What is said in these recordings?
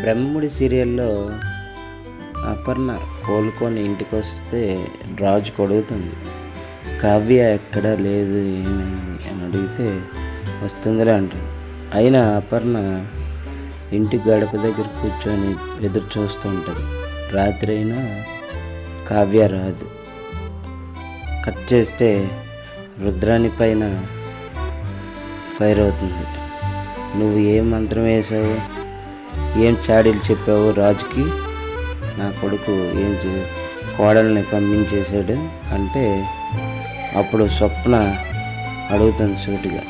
బ్రహ్మముడి సీరియల్లో అపర్ణ కోలుకొని ఇంటికి వస్తే రాజు కొడుగుతుంది కావ్య ఎక్కడా లేదు ఏమైంది అని అడిగితే వస్తుందిలే అంటుంది. అయినా అపర్ణ ఇంటి గడప దగ్గర కూర్చొని ఎదురు చూస్తూ ఉంటుంది. రాత్రి అయినా కావ్య రాదు. కట్ చేస్తే రుద్రాని పైన ఫైర్ అవుతుంది నువ్వు ఏ మంత్రం వేసావు? ఏం చాడీలు చెప్పావు రాజుకి? నా కొడుకు ఏం చే కోడల్ని పంపించేశాడు అంటే అప్పుడు స్వప్న అడుగుతుంది సూటిగా.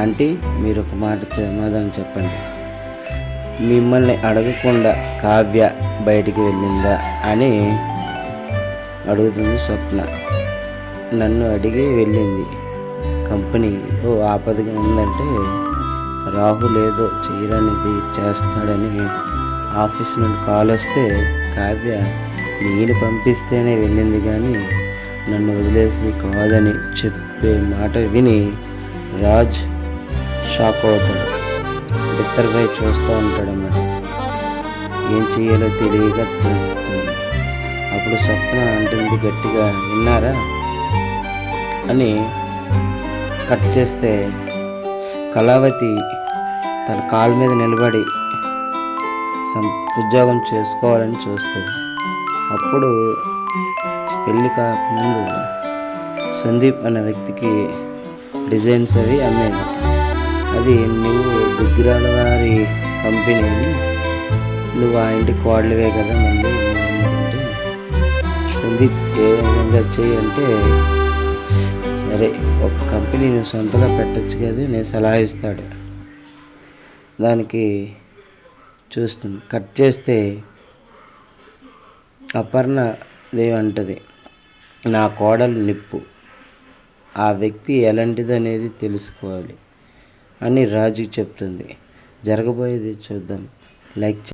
ఆంటీ మీరు ఒక మాట సమాధానం చెప్పండి. మిమ్మల్ని అడగకుండా కావ్య బయటికి వెళ్ళిందా? అని అడుగుతుంది స్వప్న. నన్ను అడిగి వెళ్ళింది. కంపెనీ ఓ ఆపదగా ఉందంటే రాహులేదో చేయడానికి చేస్తాడని ఆఫీస్ నుండి కాల్ వస్తే కావ్య నేను పంపిస్తేనే వెళ్ళింది కానీ నన్ను వదిలేసి కాదని చెప్పే మాట విని రాజ్ షాక్ అవుతాడు. బిత్తరపై చూస్తూ ఉంటాడన్నమాట. ఏం చేయాలో తెలియక తెలుస్తుంది. అప్పుడు స్వప్న అంటుంది గట్టిగా విన్నారా? అని కట్ చేస్తే కళావతి తన కాళ్ళ మీద నిలబడి సం ఉద్యోగం చేసుకోవాలని చూస్తుంది. అప్పుడు పెళ్ళి కాకముందు సందీప్ అనే వ్యక్తికి డిజైన్స్ అవి అమ్మేది అది నువ్వు దుగ్గిరాల వారి కంపెనీని నువ్వు ఆ ఇంటి కోడలివే కదా మళ్ళీ సందీప్ ఏ విధంగా చేయంటే సరే ఒక కంపెనీ నువ్వు సొంతగా పెట్టచ్చు కదా నేను సలహా ఇస్తాడు. దానికి చూస్తుంది. కట్ చేస్తే అపర్ణ దేవి అంటది నా కోడలు నిప్పు. ఆ వ్యక్తి ఎలాంటిది అనేది తెలుసుకోవాలి అని రాజుకి చెప్తుంది. జరగబోయేది చూద్దాం. లైక్